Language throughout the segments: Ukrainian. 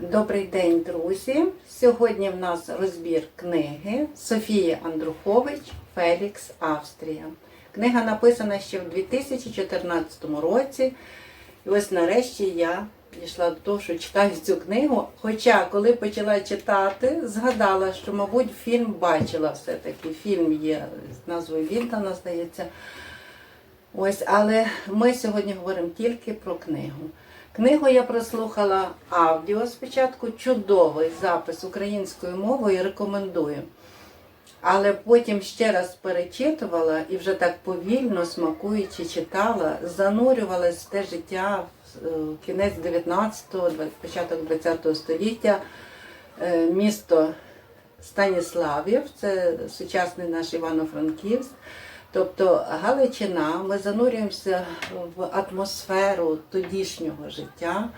Добрий день, друзі! Сьогодні в нас розбір книги Софії Андрухович Фелікс Австрія. Книга написана ще в 2014 році. І ось нарешті я дійшла до того, що читаю цю книгу. Хоча, коли почала читати, згадала, що, мабуть, фільм бачила все-таки. Фільм є з назвою Віддана, здається. Ось, але ми сьогодні говоримо тільки про книгу. Книгу я прослухала аудіо спочатку, чудовий запис українською мовою, рекомендую. Але потім ще раз перечитувала і вже так повільно, смакуючи, читала, занурювалась в те життя в е, кінець 19-го, початок 20-го століття, е, місто Станіславів, це сучасний наш Івано-Франківськ. Тобто Галичина, ми занурюємося в атмосферу тодішнього життя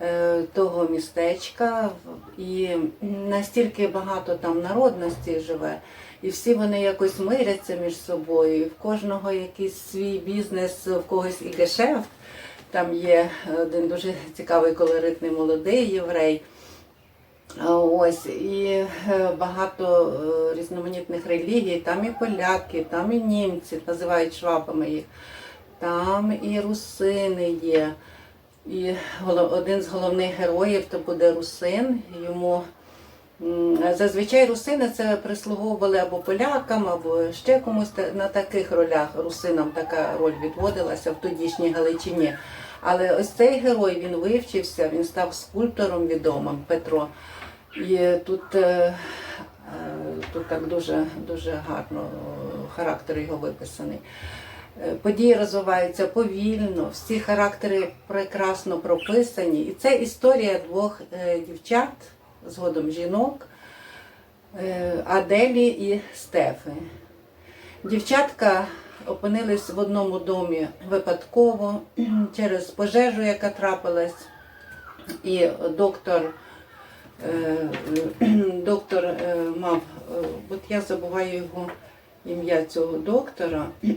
е, того містечка, і настільки багато там народності живе, і всі вони якось миряться між собою, і в кожного якийсь свій бізнес, в когось і гешефт. Там є один дуже цікавий колоритний молодий єврей. Ось і е, багато е, різноманітних релігій, там і поляки, там і німці, називають швабами їх, там і русини є. І один з головних героїв то буде русин. Йому зазвичай русини це прислуговували або полякам, або ще комусь на таких ролях. Русинам така роль відводилася в тодішній Галичині. Але ось цей герой він вивчився, він став скульптором відомим Петро. І тут, е, е, тут так дуже, дуже гарно характер його виписаний. Е, Події розвиваються повільно, всі характери прекрасно прописані. І це історія двох дівчат, згодом жінок, Аделі і Стефи. Дівчатка опинились в одному домі випадково через пожежу, яка трапилась, і доктор. Е, Доктор е, мав, е, от я забуваю його ім'я цього доктора.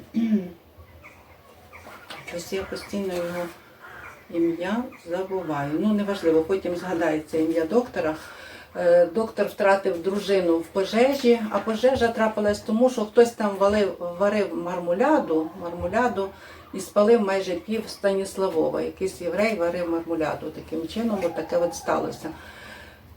Ось я постійно його ім'я забуваю. Ну, неважливо, потім згадається ім'я доктора. Е, Доктор втратив дружину в пожежі, а пожежа трапилась тому, що хтось там валив, варив мармуляду, мармуляду і спалив майже пів Станіславова. Якийсь єврей варив мармуляду. Таким чином, от таке от сталося.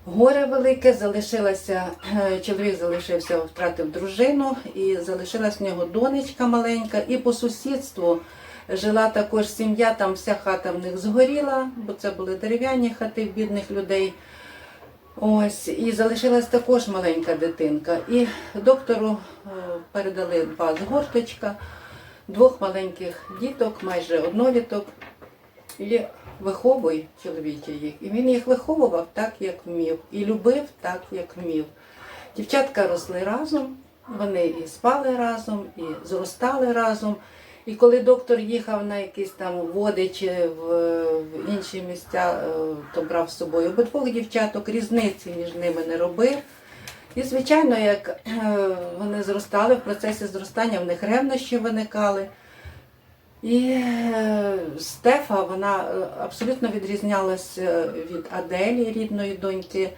Горе велике, залишилася, е, чоловік залишився, втратив дружину, і залишилась в нього донечка маленька, і по сусідству жила також сім'я, там вся хата в них згоріла, бо це були дерев'яні хати бідних людей. Ось, і залишилась також маленька дитинка. І доктору е, передали два згорточка, двох маленьких діток, майже одноліток. І виховуй чоловіче їх. І він їх виховував так, як вмів, і любив так, як вмів. Дівчатка росли разом, вони і спали разом, і зростали разом. І коли доктор їхав на якісь там води чи в, в інші місця, е, то брав з собою обидвох дівчаток, різниці між ними не робив. І, звичайно, як е, вони зростали, в процесі зростання в них ревнощі виникали. І е, Стефа вона е, абсолютно відрізнялася від Аделі, рідної доньки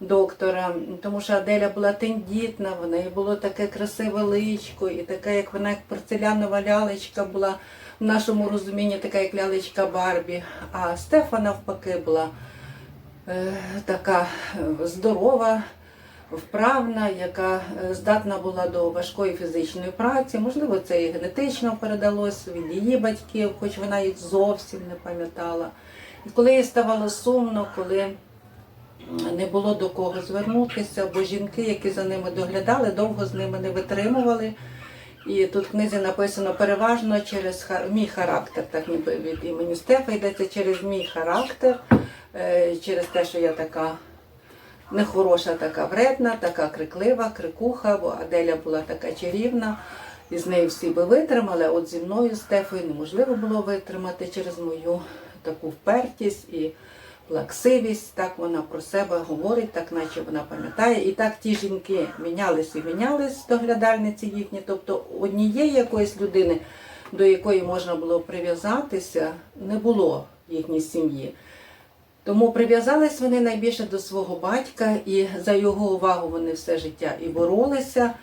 доктора, тому що Аделя була тендітна, в неї було таке красиве личко, і таке, як вона як порцелянова лялечка була в нашому розумінні, така як лялечка Барбі. А Стефа навпаки була е, така е, здорова, вправна, яка е, здатна була до важкої фізичної праці. Можливо, це і генетично передалось від її батьків, хоч вона їх зовсім не пам'ятала. І коли їй ставало сумно, коли не було до кого звернутися, бо жінки, які за ними доглядали, довго з ними не витримували. І тут в книзі написано переважно через хар- мій характер, так ніби від імені Стефа йдеться через мій характер, е, через те, що я така нехороша, така вредна, така криклива, крикуха, бо Аделя була така чарівна. І з нею всі би витримали, от зі мною Стефою неможливо було витримати через мою таку впертість і плаксивість. Так вона про себе говорить, так наче вона пам'ятає. І так ті жінки мінялись і мінялись, доглядальниці їхні. Тобто однієї якоїсь людини, до якої можна було прив'язатися, не було їхній сім'ї. Тому прив'язались вони найбільше до свого батька, і за його увагу вони все життя і боролися.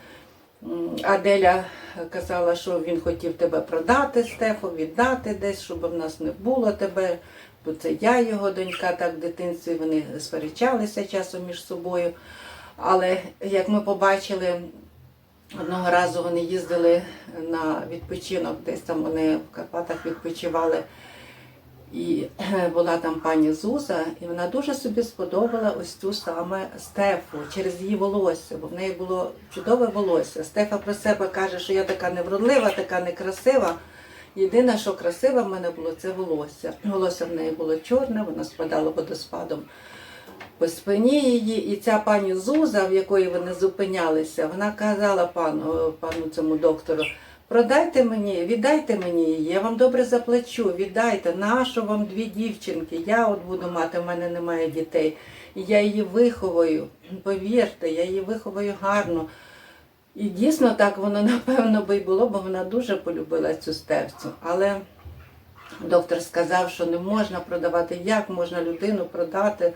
Аделя казала, що він хотів тебе продати, Стефу, віддати десь, щоб в нас не було тебе. Бо це я, його донька, так в дитинстві вони сперечалися часом між собою. Але як ми побачили, одного разу вони їздили на відпочинок, десь там вони в Карпатах відпочивали. І е, була там пані Зуза, і вона дуже собі сподобала ось цю саме Стефу через її волосся, бо в неї було чудове волосся. Стефа про себе каже, що я така невродлива, така некрасива. Єдине, що красиве в мене було, це волосся. Волосся в неї було чорне, воно спадало водоспадом по спині її. І ця пані Зуза, в якої вони зупинялися, вона казала пану, пану цьому доктору, продайте мені, віддайте мені її, я вам добре заплачу, віддайте, нащо вам дві дівчинки, я от буду мати, в мене немає дітей. І я її виховую, повірте, я її виховую гарно. І дійсно так воно напевно би й було, бо вона дуже полюбила цю стевцю. Але доктор сказав, що не можна продавати. Як можна людину продати?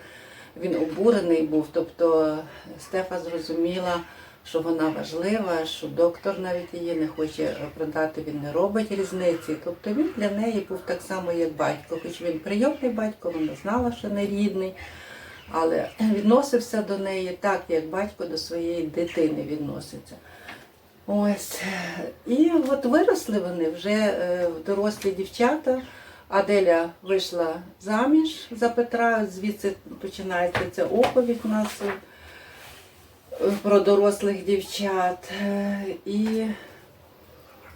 Він обурений був. Тобто Стефа зрозуміла, що вона важлива, що доктор навіть її не хоче продати, він не робить різниці. Тобто він для неї був так само, як батько. Хоч він прийомний батько, вона знала, що не рідний, але відносився до неї так, як батько до своєї дитини відноситься. Ось. І от виросли вони вже е, дорослі дівчата. Аделя вийшла заміж за Петра, звідси починається ця оповідь у нас про дорослих дівчат. Е, І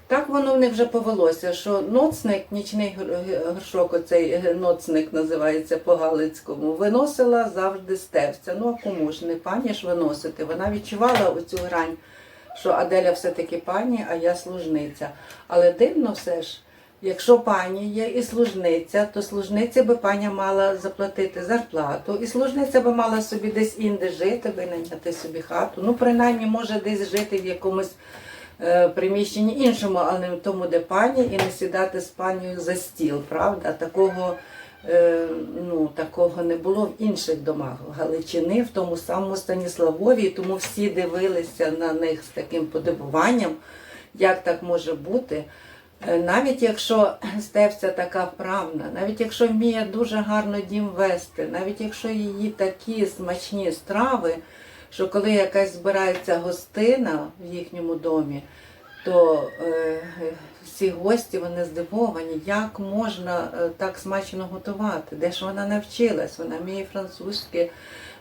так воно в них вже повелося, що ноцник, нічний гор- горшок, оцей е, ноцник називається по Галицькому, виносила завжди стевця. Ну а кому ж не пані ж виносити? Вона відчувала оцю грань, що Аделя все-таки пані, а я служниця. Але дивно все ж. Якщо пані є і служниця, то служниці би паня мала заплатити зарплату, і служниця би мала собі десь інде жити, би найняти собі хату. Ну, принаймні, може десь жити в якомусь е, приміщенні іншому, але не в тому, де пані, і не сідати з панією за стіл, правда? Такого, е, ну, такого не було в інших домах Галичини, в тому самому Станіславові, тому всі дивилися на них з таким подивуванням, як так може бути. Е, Навіть якщо Стевця така вправна, навіть якщо вміє дуже гарно дім вести, навіть якщо її такі смачні страви, що коли якась збирається гостина в їхньому домі, то е, всі гості вони здивовані, як можна е, так смачно готувати, де ж вона навчилась, вона вміє французькі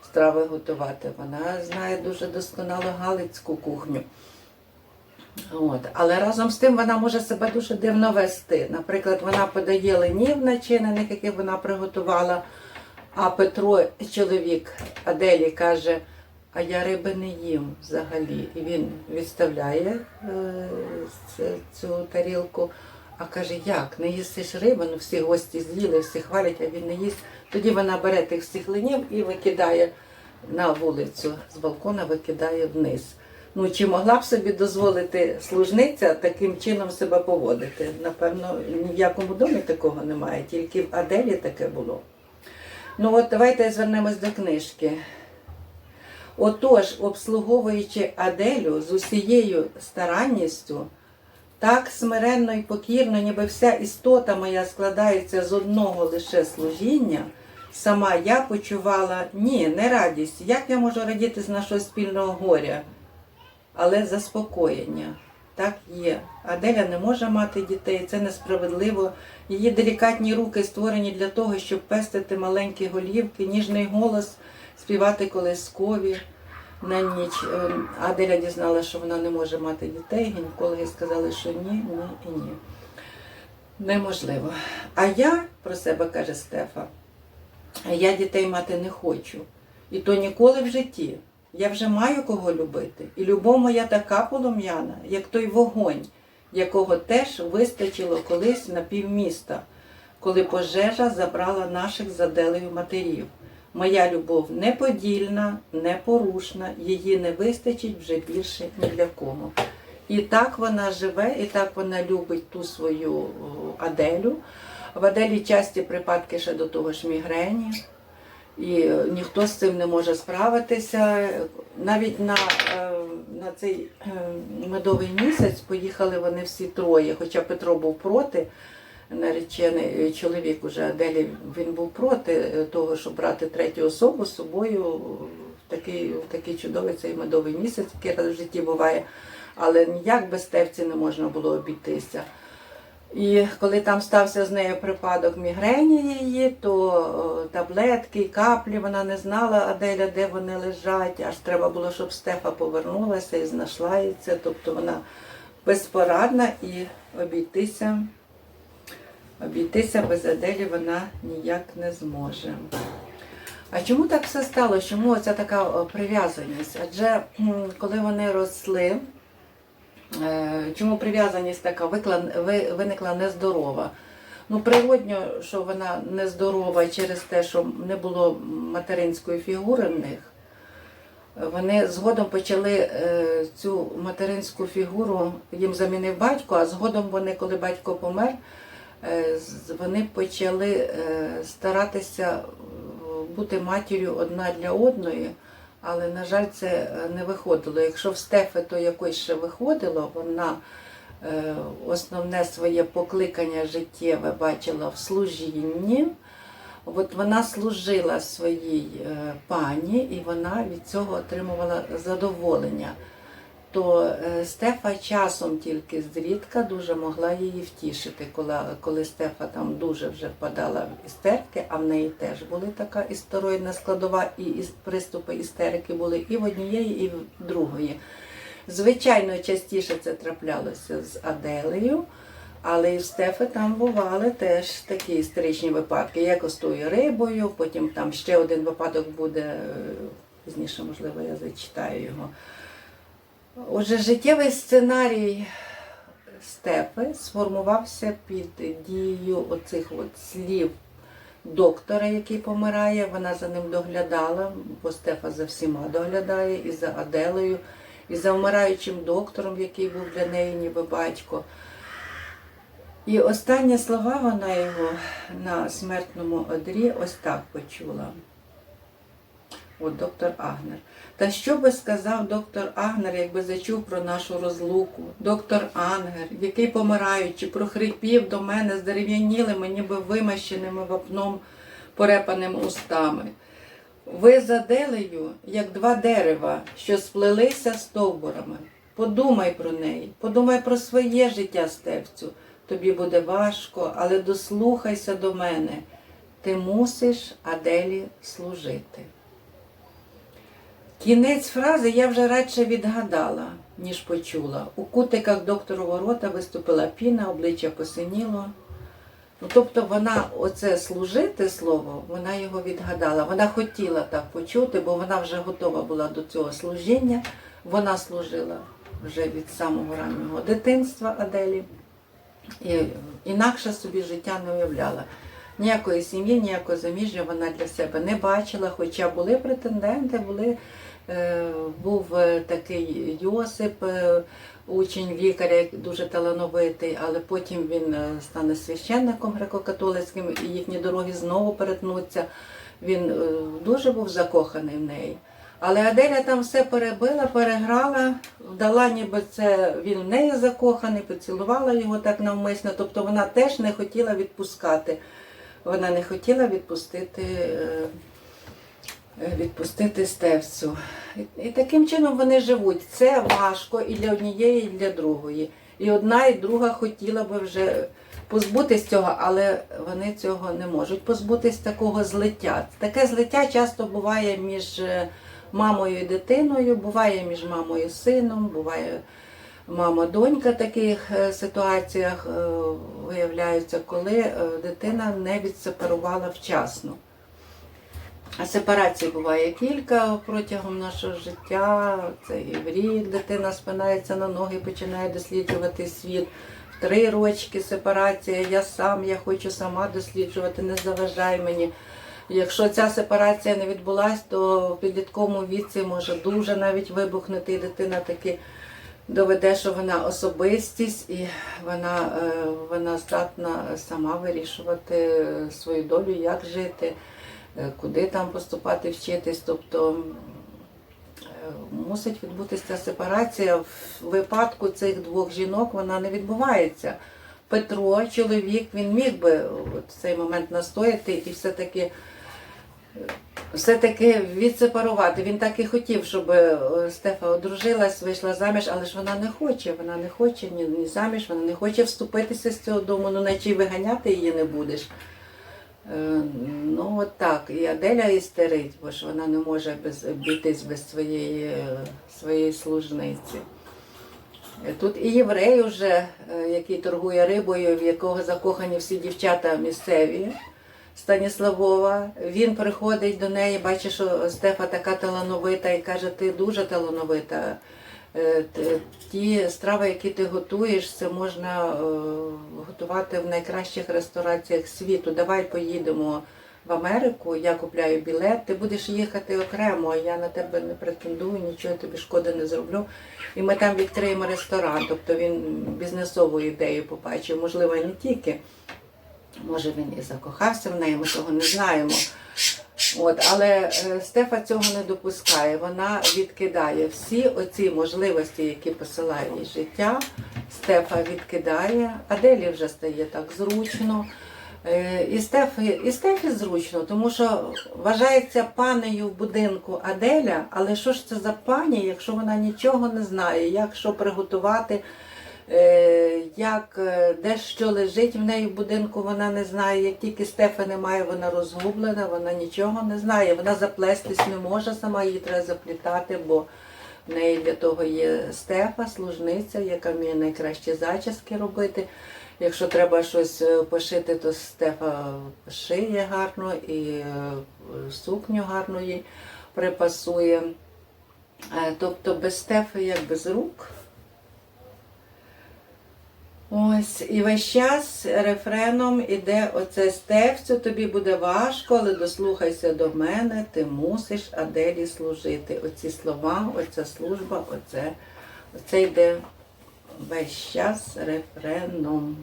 страви готувати, вона знає дуже досконало галицьку кухню. От. Але разом з тим вона може себе дуже дивно вести. Наприклад, вона подає ленів начинених, яких вона приготувала, а Петро, чоловік Аделі, каже, а я риби не їм взагалі. І він відставляє е, цю тарілку, а каже, як, не їсиш риби? Ну всі гості з'їли, всі хвалять, а він не їсть. Тоді вона бере тих всіх ленів і викидає на вулицю, з балкона викидає вниз. Ну, чи могла б собі дозволити служниця таким чином себе поводити? Напевно, ні в якому домі такого немає, тільки в Аделі таке було. Ну от давайте звернемось до книжки. Отож, обслуговуючи Аделю з усією старанністю, так смиренно і покірно, ніби вся істота моя складається з одного лише служіння, сама я почувала ні, не радість. Як я можу радіти з нашого спільного горя? Але заспокоєння. Так є. Аделя не може мати дітей, це несправедливо. Її делікатні руки створені для того, щоб пестити маленькі голівки, ніжний голос, співати колискові на ніч. Е, Аделя дізналася, що вона не може мати дітей. Гінекологи сказали, що ні, ні і ні. Неможливо. А я про себе каже Стефа, я дітей мати не хочу. І то ніколи в житті. Я вже маю кого любити. І любов моя така полум'яна, як той вогонь, якого теж вистачило колись на півміста, коли пожежа забрала наших заделею матерів. Моя любов неподільна, непорушна, її не вистачить вже більше ні для кого. І так вона живе, і так вона любить ту свою Аделю. В Аделі часті припадки ще до того ж мігрені. І е, ніхто з цим не може справитися. Навіть на, е, на цей е, медовий місяць поїхали вони всі троє, хоча Петро був проти. Наречений чоловік уже Аделі, він був проти того, щоб брати третю особу з собою в такий, в такий чудовий цей медовий місяць, який раз в житті буває. Але ніяк без тевці не можна було обійтися. І коли там стався з нею припадок мігрені її, то таблетки, каплі вона не знала Аделя, де вони лежать. Аж треба було, щоб Стефа повернулася і знайшла її це. Тобто вона безпорадна і обійтися, обійтися без Аделі вона ніяк не зможе. А чому так все стало? Чому оця така прив'язаність? Адже коли вони росли, Чому прив'язаність така виникла нездорова? Ну, природньо, що вона нездорова через те, що не було материнської фігури в них. Вони згодом почали е, цю материнську фігуру, їм замінив батько, а згодом вони, коли батько помер, е, вони почали е, старатися е, бути матір'ю одна для одної. Але, на жаль, це е, не виходило. Якщо в Стефи то якось ще виходило, вона е, основне своє покликання життєве бачила в служінні. От вона служила своїй е, пані і вона від цього отримувала задоволення. То е, Стефа часом тільки зрідка дуже могла її втішити, коли, коли Стефа там дуже вже впадала в істерики, а в неї теж була така істероїдна складова, і приступи істерики були і в однієї, і в другої. Звичайно, частіше це траплялося з Аделею, але і в Стефи там бували теж такі історичні випадки, з тою рибою, потім там ще один випадок буде, е, пізніше, можливо, я зачитаю його. Отже, життєвий сценарій Стефи сформувався під дією оцих от слів доктора, який помирає. Вона за ним доглядала, бо Стефа за всіма доглядає, і за Аделею, і за вмираючим доктором, який був для неї ніби батько. І останні слова вона його на смертному одрі ось так почула. От доктор Агнер. Та що би сказав доктор Агнер, якби зачув про нашу розлуку? Доктор Ангер, який помираючи, прохрипів до мене з дерев'янілими, ніби вимащеними вапном порепаними устами. Ви за Делею, як два дерева, що сплелися стовбурами. Подумай про неї, подумай про своє життя, Стевцю. Тобі буде важко, але дослухайся до мене. Ти мусиш Аделі служити. Кінець фрази я вже радше відгадала, ніж почула. У кутиках докторового рота виступила піна, обличчя посиніло. Ну, тобто вона оце служити слово, вона його відгадала. Вона хотіла так почути, бо вона вже готова була до цього служіння. Вона служила вже від самого раннього дитинства Аделі. І інакше собі життя не уявляла. Ніякої сім'ї, ніякого заміжжя вона для себе не бачила, хоча були претенденти, були, був е, такий Йосип, е, учень лікаря, дуже талановитий, але потім він е, стане священником греко-католицьким, і їхні дороги знову перетнуться. Він е, дуже був закоханий в неї. Але Аделя там все перебила, переграла, вдала, ніби це він в неї закоханий, поцілувала його так навмисно. Тобто вона теж не хотіла відпускати. Вона не хотіла відпустити, е, е, відпустити стевцю. І, таким чином вони живуть. Це важко і для однієї, і для другої. І одна, і друга хотіла би вже позбутись цього, але вони цього не можуть позбутись такого злиття. Таке злиття часто буває між е, мамою і дитиною, буває між мамою і сином, буває мама-донька в таких е, ситуаціях е, виявляються, коли е, дитина не відсепарувала вчасно. А сепарацій буває кілька протягом нашого життя. Це і дитина спинається на ноги, починає досліджувати світ. Три рочки сепарація, я сам, я хочу сама досліджувати, не заважай мені. Якщо ця сепарація не відбулась, то в підлітковому віці може дуже навіть вибухнути, і дитина таки доведе, що вона особистість і вона, е, вона здатна сама вирішувати свою долю, як жити. Е, куди там поступати вчитись. Тобто е, мусить відбутися ця сепарація. В випадку цих двох жінок вона не відбувається. Петро, чоловік, він міг би в цей момент настояти і все-таки все-таки відсепарувати. Він так і хотів, щоб е, Стефа одружилась, вийшла заміж, але ж вона не хоче. Вона не хоче ні, ні заміж, вона не хоче вступитися з цього дому, ну наче й виганяти її не будеш. Е, Ну от так. І Аделя істерить, бо ж вона не може без, обійтись без своєї, своєї служниці. Е, Тут і єврей, уже, е, який торгує рибою, в якого закохані всі дівчата місцеві. Станіславова, він приходить до неї, бачить, що Стефа така талановита і каже, ти дуже талановита. Е, Ті страви, які ти готуєш, це можна е, готувати в найкращих рестораціях світу. Давай поїдемо в Америку, я купляю білет, ти будеш їхати окремо, я на тебе не претендую, нічого тобі шкоди не зроблю. І ми там відкриємо ресторан. Тобто він бізнесову ідею побачив, можливо, не тільки. Може він і закохався в неї, ми того не знаємо. От, але е, Стефа цього не допускає. Вона відкидає всі оці можливості, які посилає їй життя. Стефа відкидає, Аделі вже стає так зручно. Е, І Стефі, і Стефі зручно, тому що вважається панею в будинку Аделя, але що ж це за пані, якщо вона нічого не знає, як що приготувати, е, як е, де що лежить в неї в будинку, вона не знає. Як тільки Стефа немає, вона розгублена, вона нічого не знає. Вона заплестись не може сама, її треба заплітати, бо в неї для того є Стефа, служниця, яка вміє найкращі зачіски робити. Якщо треба щось е, пошити, то Стефа шиє гарно і е, сукню гарно їй припасує. Тобто без Стефи як без рук. Ось, і весь час рефреном іде оце стевцю, тобі буде важко, але дослухайся до мене, ти мусиш Аделі служити. Оці слова, оця служба, оце, оце йде весь час рефреном.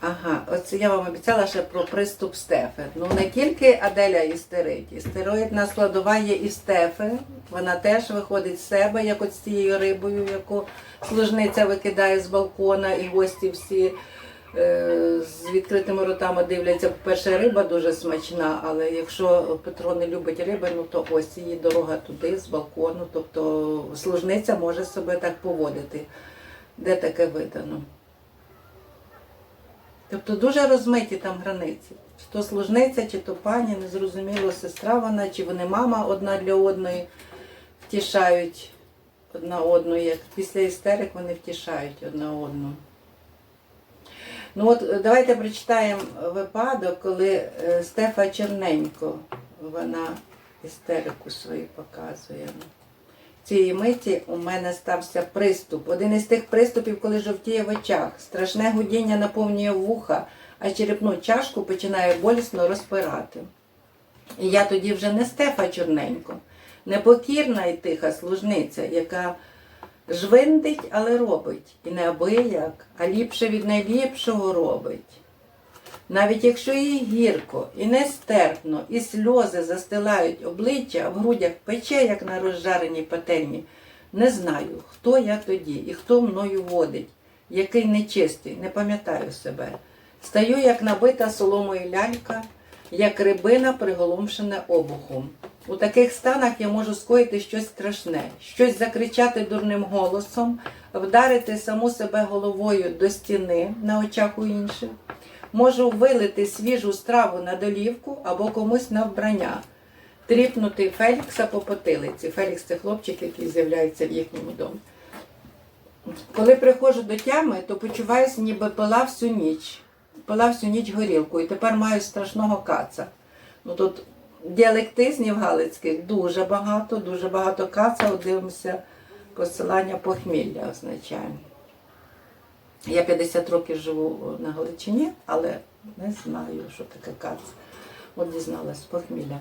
Ага, оце я вам обіцяла ще про приступ Стефи. Ну не тільки Аделя істерить, істероїдна складова є і Стефи. Вона теж виходить з себе, як от з цією рибою, яку служниця викидає з балкона, і гості всі е, з відкритими ротами дивляться. По-перше, риба дуже смачна, але якщо Петро не любить риби, ну то ось її дорога туди, з балкону. Тобто служниця може себе так поводити. Де таке видано? Тобто дуже розмиті там границі. Чи то служниця, чи то пані, незрозуміло, сестра вона, чи вони мама одна для одної втішають одна одну, як після істерик вони втішають одна одну. Ну от е, давайте прочитаємо випадок, коли е, Стефа Черненько, вона істерику свою показує. Цієї миті у мене стався приступ. Один із тих приступів, коли жовтіє в очах. Страшне гудіння наповнює вуха, а черепну чашку починає болісно розпирати. І я тоді вже не Стефа Чорненько, непокірна і тиха служниця, яка жвиндить, але робить. І не абияк, а ліпше від найліпшого робить. Навіть якщо їй гірко і нестерпно, і сльози застилають обличчя, в грудях пече, як на розжареній пательні, не знаю, хто я тоді і хто мною водить, який нечистий, не пам'ятаю себе. Стаю, як набита соломою лялька, як рибина, приголомшена обухом. У таких станах я можу скоїти щось страшне, щось закричати дурним голосом, вдарити саму себе головою до стіни на очах у інших. Можу вилити свіжу страву на долівку або комусь на вбрання, тріпнути Фелікса по потилиці. Фелікс це хлопчик, який з'являється в їхньому домі. Коли приходжу до тями, то почуваюся, ніби пила всю ніч. Пила всю ніч горілку і тепер маю страшного каца. Ну тут діалектизнів галицьких дуже багато, дуже багато каца, дивимося, посилання похмілля означає. Я 50 років живу на Галичині, але не знаю, що таке кац. От дізналась похмілля.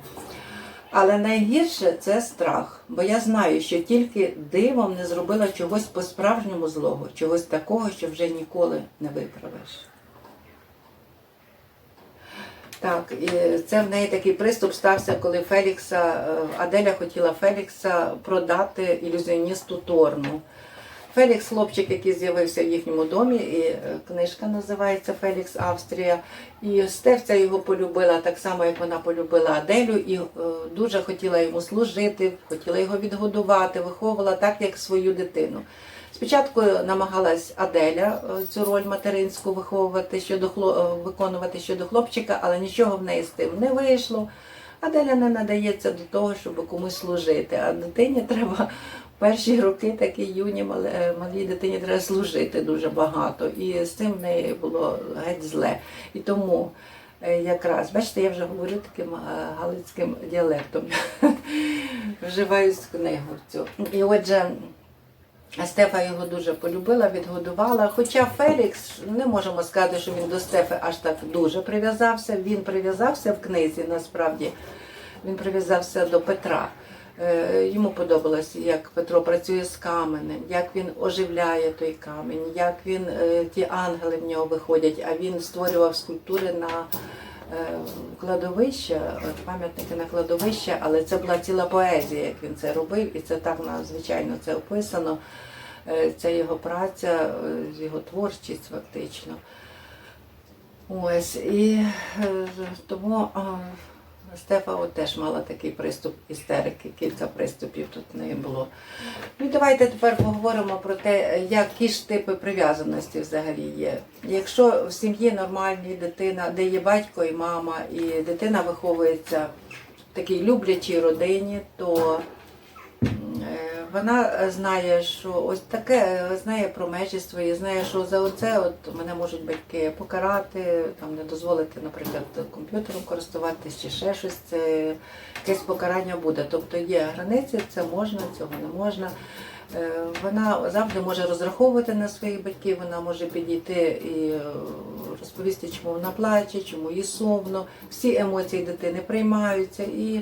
Але найгірше це страх, бо я знаю, що тільки дивом не зробила чогось по-справжньому злого, чогось такого, що вже ніколи не виправиш. Так, і це в неї такий приступ стався, коли Фелікса, е, Аделя хотіла Фелікса продати ілюзіоністу Торну. Фелікс, хлопчик, який з'явився в їхньому домі, і е, книжка називається Фелікс Австрія. І Стефця його полюбила так само, як вона полюбила Аделю, і е, дуже хотіла йому служити, хотіла його відгодувати, виховувала так, як свою дитину. Спочатку намагалась Аделя е, цю роль материнську виховувати щодо е, виконувати щодо хлопчика, але нічого в неї з тим не вийшло. Аделя не надається до того, щоб комусь служити. А дитині треба перші роки, такі юні е, малій дитині треба служити дуже багато. І з цим в неї було геть зле. І тому е, якраз, бачите, я вже говорю таким е, галицьким діалектом. Вживаю з книгу цю. І отже. Стефа його дуже полюбила, відгодувала. Хоча Фелікс, не можемо сказати, що він до Стефи аж так дуже прив'язався. Він прив'язався в книзі, насправді він прив'язався до Петра. Е, Йому подобалось, як Петро працює з каменем, як він оживляє той камінь, як він е, ті ангели в нього виходять, а він створював скульптури на е, кладовища, пам'ятники на кладовища, але це була ціла поезія, як він це робив, і це так надзвичайно це описано. Це його праця, його творчість фактично. Ось і тому Стефа от теж мала такий приступ істерики, кілька приступів тут в неї було. Ну давайте тепер поговоримо про те, які ж типи прив'язаності взагалі є. Якщо в сім'ї нормальні дитина, де є батько і мама, і дитина виховується в такій люблячій родині, то е, вона знає, що ось таке е, знає про межі свої, знає, що за оце от мене можуть батьки покарати, там не дозволити, наприклад, комп'ютером користуватись чи ще щось. Це якесь покарання буде. Тобто є границі, це можна, цього не можна. Е, Вона завжди може розраховувати на своїх батьків, вона може підійти і е, розповісти, чому вона плаче, чому їй сумно. Всі емоції дитини приймаються і,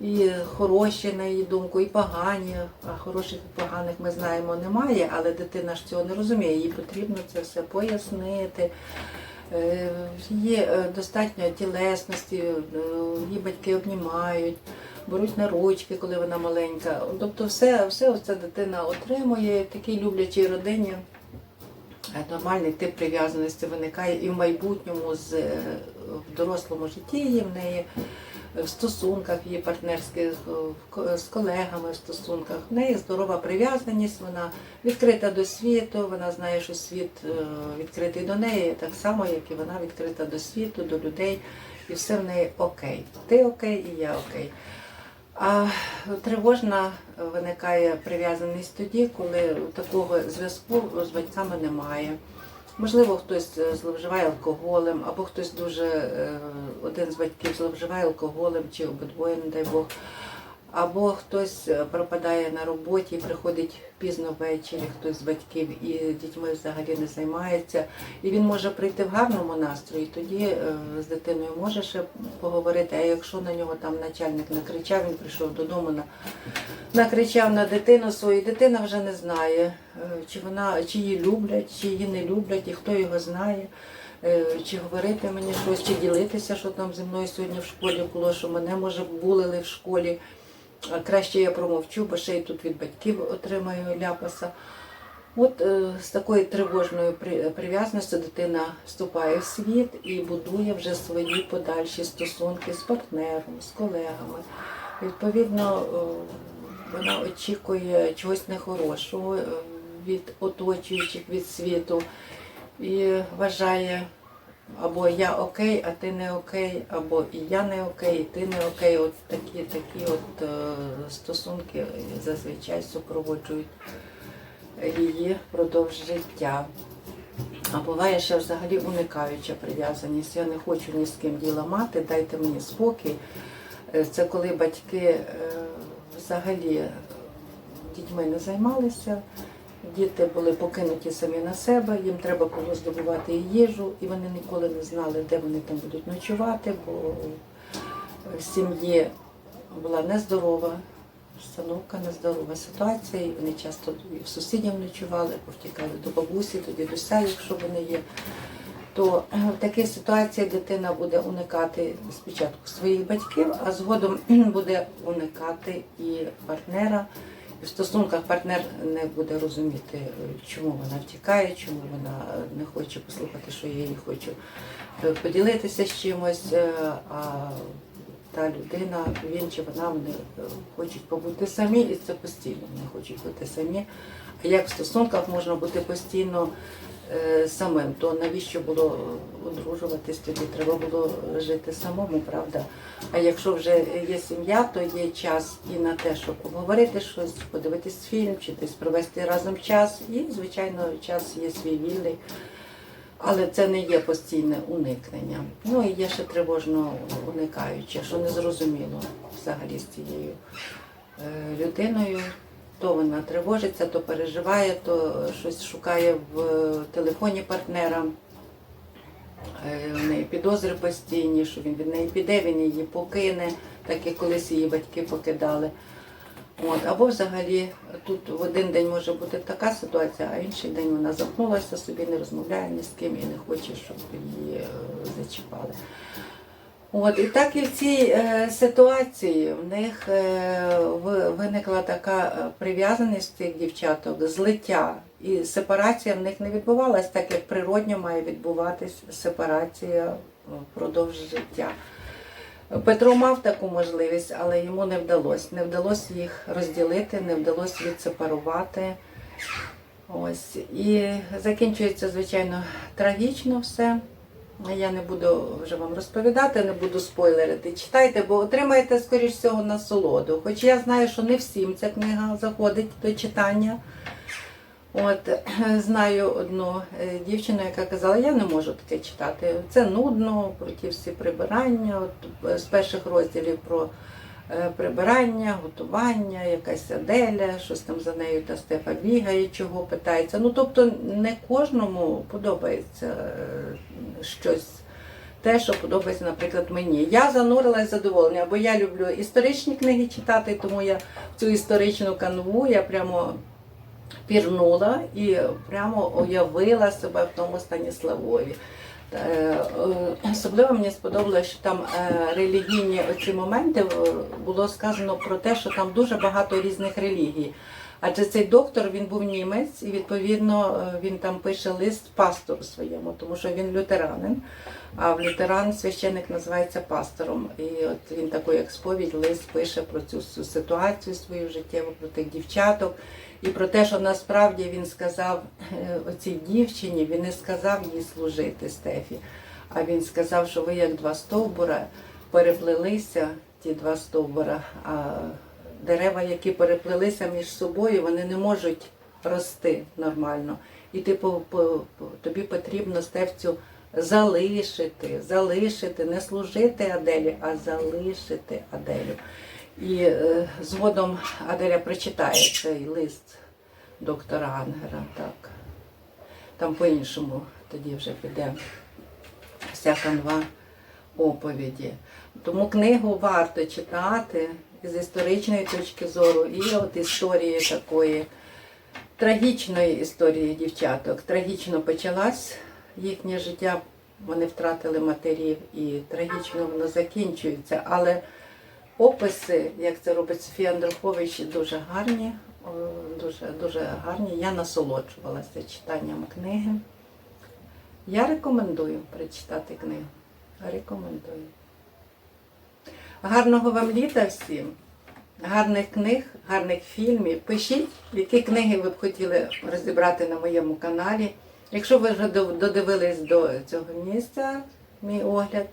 і хороші, на її думку, і погані. А хороших і поганих ми знаємо немає, але дитина ж цього не розуміє. Їй потрібно це все пояснити. Е, Є е, достатньо тілесності, е, її батьки обнімають, беруть на ручки, коли вона маленька. Тобто все, все оце дитина отримує в такій люблячій родині. Нормальний тип прив'язаності виникає і в майбутньому з, в дорослому житті в неї в стосунках, її партнерських, е, з колегами в стосунках. В неї здорова прив'язаність, вона відкрита до світу, вона знає, що світ е, відкритий до неї, так само, як і вона відкрита до світу, до людей, і все в неї окей. Ти окей, і я окей. А тривожна виникає прив'язаність тоді, коли такого зв'язку з батьками немає. Можливо, хтось е, зловживає алкоголем, або хтось дуже е, один з батьків зловживає алкоголем, чи обидвоє, не дай Бог. Або хтось е, пропадає на роботі, приходить пізно ввечері, хтось з батьків і дітьми взагалі не займається. І він може прийти в гарному настрої, тоді е, з дитиною може ще поговорити. А якщо на нього там начальник накричав, він прийшов додому, на, накричав на дитину свою, дитина вже не знає, е, чи вона чи її люблять, чи її не люблять, і хто його знає. Чи говорити мені щось, чи ділитися, що там зі мною сьогодні в школі було, що мене може булили в школі. Краще я промовчу, бо ще й тут від батьків отримаю ляпаса. От е, з такою тривожною при- прив'язаністю дитина вступає в світ і будує вже свої подальші стосунки з партнером, з колегами. Відповідно, е, вона очікує чогось нехорошого е, від оточуючих, від світу і вважає, або я окей, а ти не окей, або і я не окей, і ти не окей. От такі такі от е, стосунки зазвичай супроводжують її впродовж життя. А буває ще взагалі уникаюча прив'язаність. Я не хочу ні з ким діла мати, дайте мені спокій. Е, Це коли батьки е, взагалі дітьми не займалися, діти були покинуті самі на себе, їм треба було здобувати їжу, і вони ніколи не знали, де вони там будуть ночувати, бо в сім'ї була нездорова обстановка, нездорова ситуація, і вони часто і в сусідів ночували, повтікали до бабусі, до дідуся, якщо вони є. то е, в такій ситуації дитина буде уникати спочатку своїх батьків, а згодом буде уникати і партнера. В стосунках партнер не буде розуміти, чому вона втікає, чому вона не хоче послухати, що я їй хочу е, поділитися з чимось. е, А та людина, він чи вона вони е, хочуть побути самі, і це постійно вони хочуть бути самі. А як в стосунках можна бути постійно самим, то навіщо було одружуватись тоді? Треба було жити самому, правда? А якщо вже є сім'я, то є час і на те, щоб обговорити щось, подивитись фільм, чи десь провести разом час. І, звичайно, час є свій вільний. Але це не є постійне уникнення. Ну і є ще тривожно уникаюче, що незрозуміло взагалі з цією е, людиною. То вона тривожиться, то переживає, то щось шукає в телефоні партнера. Е, В неї підозри постійні, що він від неї піде, він її покине, так як колись її батьки покидали. От, або взагалі тут в один день може бути така ситуація, а інший день вона замкнулася собі, не розмовляє ні з ким і не хоче, щоб її е, зачіпали. От, і так і в цій е, ситуації в них е, виникла така е, прив'язаність цих дівчаток, злиття. І сепарація в них не відбувалась так, як природньо має відбуватись сепарація е, впродовж життя. Петро мав таку можливість, але йому не вдалося. Не вдалося їх розділити, не вдалося відсепарувати. Ось. І закінчується, звичайно, трагічно все. Я не буду вже вам розповідати, не буду спойлерити. Читайте, бо отримаєте, скоріш всього, насолоду. Хоч я знаю, що не всім ця книга заходить до читання. От знаю одну е, дівчину, яка казала, я не можу таке читати. Це нудно, про ті всі прибирання. От е, з перших розділів про прибирання, готування, якась Аделя, щось там за нею та Стефа бігає, чого питається. Ну тобто не кожному подобається е, щось. Те, що подобається, наприклад, мені. Я занурилась задоволення, бо я люблю історичні книги читати, тому я в цю історичну канву я прямо пірнула і прямо уявила себе в тому Станіславові. Е, е, Особливо мені сподобалося, що там е, релігійні оці моменти було сказано про те, що там дуже багато різних релігій. Адже цей доктор він був німець, і відповідно він там пише лист пастору своєму, тому що він лютеранин. А в лютеран священик називається пастором. І от він таку як сповідь лист пише про цю ситуацію свою життєву, про тих дівчаток. І про те, що насправді він сказав е, оцій дівчині, він не сказав їй служити Стефі, а він сказав, що ви як два стовбура переплелися, ті два стовбура, а дерева, які переплелися між собою, вони не можуть рости нормально. І типу, по- тобі потрібно Стефцю залишити, залишити, не служити Аделі, а залишити Аделю. І е, згодом Аделя прочитає цей лист доктора Ангера. Так. Там по-іншому тоді вже піде вся канва оповіді. Тому книгу варто читати з історичної точки зору і от історії такої трагічної історії дівчаток. Трагічно почалась їхнє життя, вони втратили матерів і трагічно воно закінчується. Але описи, як це робить Софія Андрухович, дуже гарні, дуже, дуже гарні. Я насолоджувалася читанням книги. Я рекомендую прочитати книгу. Рекомендую. Гарного вам літа всім, гарних книг, гарних фільмів. Пишіть, які книги ви б хотіли розібрати на моєму каналі. Якщо ви вже додивились до цього місця, мій огляд,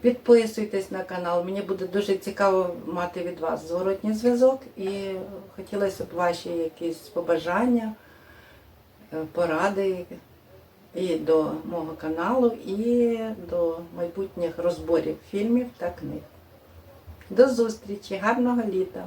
підписуйтесь на канал. Мені буде дуже цікаво мати від вас зворотній зв'язок і хотілося б ваші якісь побажання, е, поради і до мого каналу, і до майбутніх розборів фільмів та книг. До зустрічі, гарного літа!